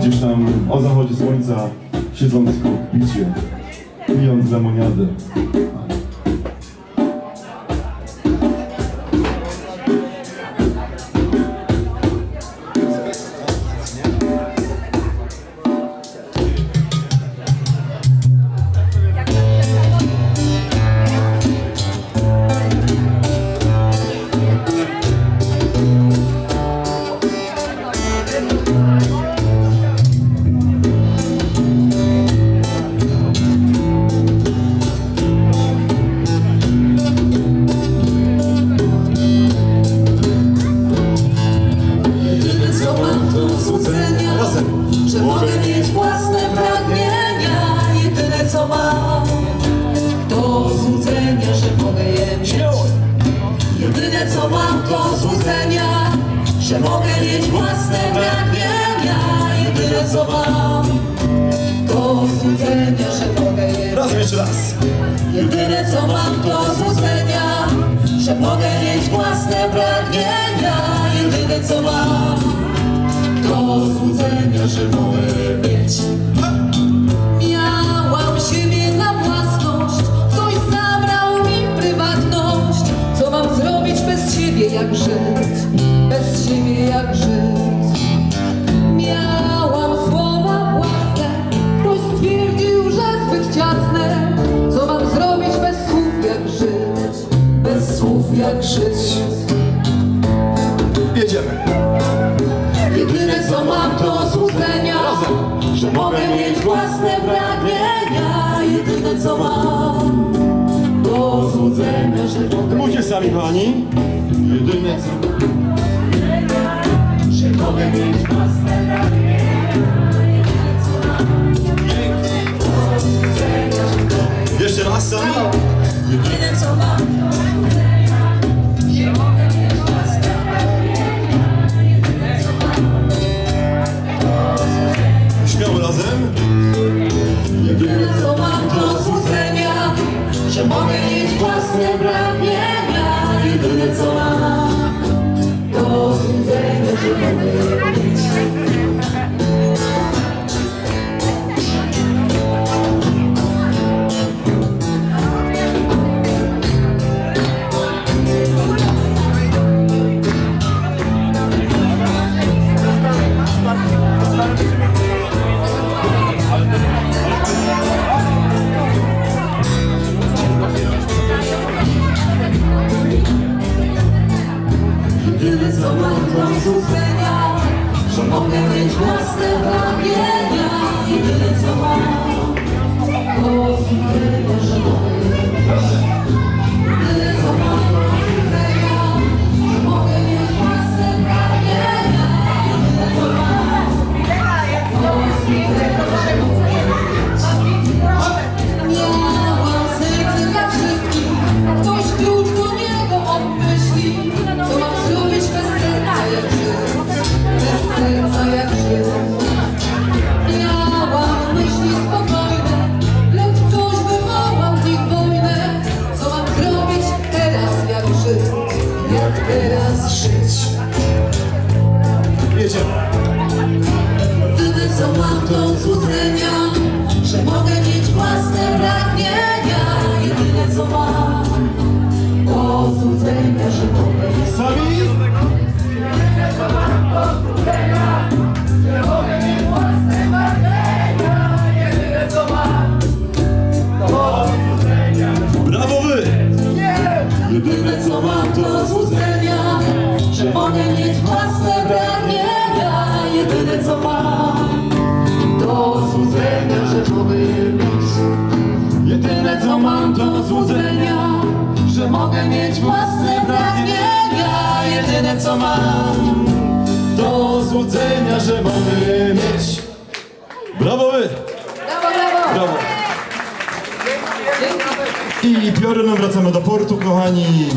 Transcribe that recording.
Gdzieś tam o zachodzie słońca, siedząc w kokpicie, pijąc lemoniadę. Złudzenia Że mogę mieć własne pragnienia Jedyne co mam. To złudzenia, że mogę je mieć. Jedyne co mam to złudzenia Że mogę mieć własne pragnienia Jedyne co mam. To złudzenia, że mogę je mieć. Razem jeszcze raz. Jedyne co mam to złudzenia Że mogę mieć własne pragnienia że mogę mieć. Miałam siebie na własność Ktoś zabrał mi prywatność. Co mam zrobić bez siebie jak żyć? Bez siebie jak żyć Jedyne co mam to złudzenia, że mogę Mówcie sami, kochani. Jedyne co... że mogę mieć własne Jeszcze raz sami. Że mogę mieć własne pragnienia. Jedyne co mam to złudzenia, że mogę co mam to złudzenia, że mogę mieć własne pragnienia. Jedyne co mam teraz żyć? Jedziemy. Jedyne co mam to złudzenia, że mogę mieć własne pragnienia. Jedyne co mam to złudzenia, że mogę mieć własne pragnienia. Jedyne co mam Do złudzenia, że mamy je mieć. Brawo wy! Brawo, brawo! Brawo. I piorunem wracamy do portu, kochani.